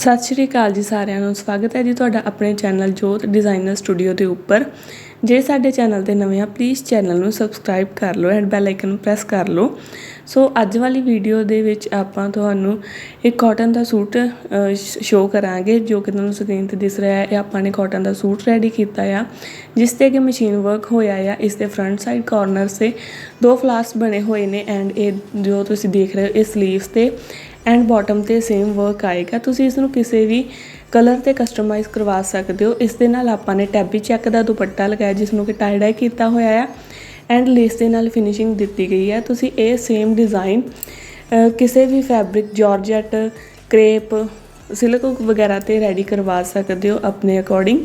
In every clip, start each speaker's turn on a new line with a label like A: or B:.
A: ਸਤਿ ਸ਼੍ਰੀ ਅਕਾਲ ਜੀ ਸਾਰਿਆਂ ਨੂੰ। ਸਵਾਗਤ ਹੈ ਜੀ ਤੁਹਾਡਾ ਆਪਣੇ ਚੈਨਲ ਜੋਤ ਡਿਜ਼ਾਈਨਰ ਸਟੂਡੀਓ ਦੇ ਉੱਪਰ। ਜੇ ਸਾਡੇ ਚੈਨਲ ਤੇ ਨਵੇਂ ਆ ਪਲੀਜ਼ ਚੈਨਲ ਨੂੰ ਸਬਸਕ੍ਰਾਈਬ ਕਰ ਲਓ ਐਂਡ ਬੈਲ ਆਈਕਨ ਪ੍ਰੈਸ ਕਰ ਲਓ। ਸੋ ਅੱਜ ਵਾਲੀ ਵੀਡੀਓ ਦੇ ਵਿੱਚ ਆਪਾਂ ਤੁਹਾਨੂੰ ਇੱਕ ਕਾਟਨ ਦਾ ਸੂਟ ਸ਼ੋਅ ਕਰਾਂਗੇ ਜੋ ਕਿ ਤੁਹਾਨੂੰ ਸਕਰੀਨ ਤੇ ਦਿਸ ਰਿਹਾ ਹੈ। ਇਹ ਆਪਾਂ ਨੇ ਕਾਟਨ ਦਾ ਸੂਟ ਰੈਡੀ ਕੀਤਾ ਆ, ਜਿਸ ਤੇ ਕਿ ਮਸ਼ੀਨ ਵਰਕ ਹੋਇਆ ਆ। ਇਸ ਦੇ ਫਰੰਟ ਸਾਈਡ ਕਾਰਨਰ ਸੇ ਦੋ ਫਲਾਸ ਬਣੇ ਹੋਏ ਨੇ ਐਂਡ ਇਹ ਜੋ ਤੁਸੀਂ ਦੇਖ ਰਹੇ ਹੋ, ਇਹ ਸਲੀਵਸ ਤੇ ਐਂਡ ਬਾਟਮ ਤੇ ਸੇਮ ਵਰਕ ਆਏਗਾ। ਤੁਸੀਂ ਇਸ ਨੂੰ ਕਿਸੇ ਵੀ ਕਲਰ ਤੇ ਕਸਟਮਾਈਜ਼ ਕਰਵਾ ਸਕਦੇ ਹੋ। ਇਸ ਦੇ ਨਾਲ ਆਪਾਂ ਨੇ ਟੈਬੀ ਚੈੱਕ ਦਾ ਦੁਪੱਟਾ ਲਗਾਇਆ ਜਿਸ ਨੂੰ ਕਿ ਟਾਈ ਡਾਈ ਕੀਤਾ ਹੋਇਆ ਆ। ਐਂਡ ਲੇਸ ਦੇ ਨਾਲ ਫਿਨਿਸ਼ਿੰਗ ਦਿੱਤੀ ਗਈ ਹੈ ਤੁਸੀਂ ਇਹ ਸੇਮ ਡਿਜ਼ਾਈਨ ਕਿਸੇ ਵੀ ਫੈਬਰਿਕ ਜਾਰਜਟ ਕ੍ਰੇਪ ਸਿਲਕ ਵਗੈਰਾ ਤੇ ਰੈਡੀ ਕਰਵਾ ਸਕਦੇ ਹੋ ਆਪਣੇ ਅਕੋਰਡਿੰਗ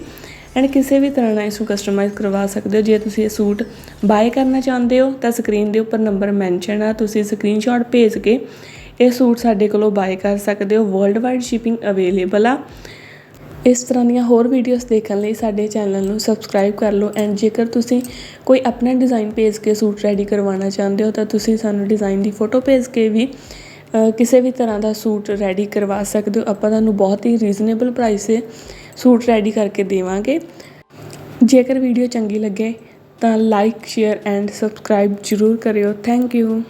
A: ਐਂਡ ਕਿਸੇ ਵੀ ਤਰ੍ਹਾਂ ਨਾਲ ਇਸ ਨੂੰ ਕਸਟਮਾਈਜ਼ ਕਰਵਾ ਸਕਦੇ ਹੋ। ਜੇ ਤੁਸੀਂ ਇਹ ਸੂਟ ਬਾਏ ਕਰਨਾ ਚਾਹੁੰਦੇ ਹੋ, ਤਾਂ ਸਕਰੀਨ ਦੇ ਉੱਪਰ ਨੰਬਰ ਮੈਂਸ਼ਨ ਆ। ਤੁਸੀਂ ਸਕਰੀਨਸ਼ਾਟ ਭੇਜ ਕੇ ਇਹ ਸੂਟ ਸਾਡੇ ਕੋਲੋਂ ਬਾਏ ਕਰ ਸਕਦੇ ਹੋ ਵਰਲਡ ਵਾਈਡ ਸ਼ਿਪਿੰਗ ਅਵੇਲੇਬਲ ਆ। ਇਸ ਤਰ੍ਹਾਂ ਦੀਆਂ ਹੋਰ ਵੀਡੀਓਜ਼ ਦੇਖਣ ਲਈ ਸਾਡੇ ਚੈਨਲ ਨੂੰ ਸਬਸਕ੍ਰਾਈਬ ਕਰ ਲਓ ਐਂਡ ਜੇਕਰ ਤੁਸੀਂ ਕੋਈ ਆਪਣਾ ਡਿਜ਼ਾਈਨ ਭੇਜ ਕੇ ਸੂਟ ਰੈਡੀ ਕਰਵਾਉਣਾ ਚਾਹੁੰਦੇ ਹੋ, ਤਾਂ ਤੁਸੀਂ ਸਾਨੂੰ ਡਿਜ਼ਾਈਨ ਦੀ ਫੋਟੋ ਭੇਜ ਕੇ ਵੀ ਕਿਸੇ ਵੀ ਤਰ੍ਹਾਂ ਦਾ ਸੂਟ ਰੈਡੀ ਕਰਵਾ ਸਕਦੇ ਹੋ। ਆਪਾਂ ਤੁਹਾਨੂੰ ਬਹੁਤ ਹੀ ਰੀਜ਼ਨੇਬਲ ਪ੍ਰਾਈਸ 'ਤੇ ਸੂਟ ਰੈਡੀ ਕਰਕੇ ਦੇਵਾਂਗੇ। ਜੇਕਰ ਵੀਡੀਓ ਚੰਗੀ ਲੱਗੇ, ਤਾਂ ਲਾਈਕ ਸ਼ੇਅਰ ਐਂਡ ਸਬਸਕ੍ਰਾਈਬ ਜ਼ਰੂਰ ਕਰਿਓ। Thank you